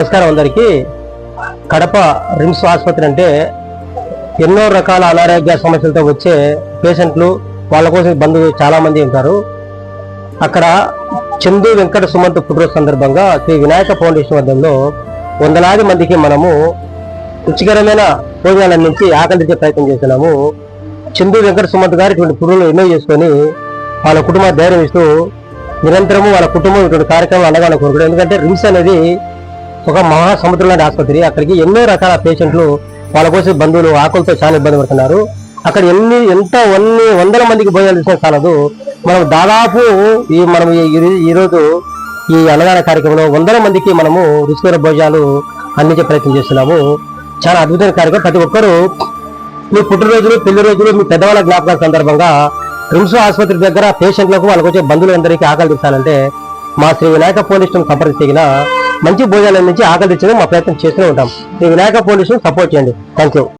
నమస్కారం అందరికీ. కడప రిమ్స్ ఆసుపత్రి అంటే ఎన్నో రకాల అనారోగ్య సమస్యలతో వచ్చే పేషెంట్లు వాళ్ళ కోసం బంధువులు చాలామంది ఉంటారు. అక్కడ చందు వెంకట సుమంత్ పుట్టినరోజు సందర్భంగా శ్రీ వినాయక ఫౌండేషన్ వద్దంలో వందలాది మందికి మనము రుచికరమైన భోజనాలు అందించి ఆకలించే ప్రయత్నం చేస్తున్నాము. చందు వెంకట సుమంత్ గారు ఇటువంటి పురులు ఎన్నో చేసుకొని వాళ్ళ కుటుంబ ధైర్యం ఇస్తూ నిరంతరము వాళ్ళ కుటుంబం ఇటువంటి కార్యక్రమం అనగానే కోరుకుంటారు ఎందుకంటే రిమ్స్ అనేది ఒక మహాసముద్రం లాంటి ఆసుపత్రి అక్కడికి ఎన్నో రకాల పేషెంట్లు వాళ్ళ కోసం బంధువులు ఆకులతో చాలా ఇబ్బంది పడుతున్నారు. అక్కడ ఎన్ని ఎంత ఎన్ని వందల మందికి భోజనాలు ఇచ్చినా చాలదు. మనం దాదాపు ఈ మనం ఈ- ఈ- రోజు ఈ అన్నదాన కార్యక్రమంలో వందల మందికి మనము రుచికర భోజనాలు అందించే ప్రయత్నం చేస్తున్నాము. చాలా అద్భుతమైన కార్యక్రమం. ప్రతి ఒక్కరూ మీ పుట్టినరోజులు పెళ్ళి రోజులు మీ పెద్దవాళ్ళ జ్ఞాపకాల సందర్భంగా రిమ్స్ ఆసుపత్రి దగ్గర పేషెంట్లకు వాళ్ళకి వచ్చే బంధువులందరికీ ఆకలి తీర్చాలంటే మా శ్రీ వినాయక పోలీస్ సంప్రదించిన మంచి భోజనాలు నుంచి ఆకలి తెచ్చడం మా ప్రయత్నం చేస్తూనే ఉంటాం. ఈ వినాయక పోలీసులు సపోర్ట్ చేయండి. Thank you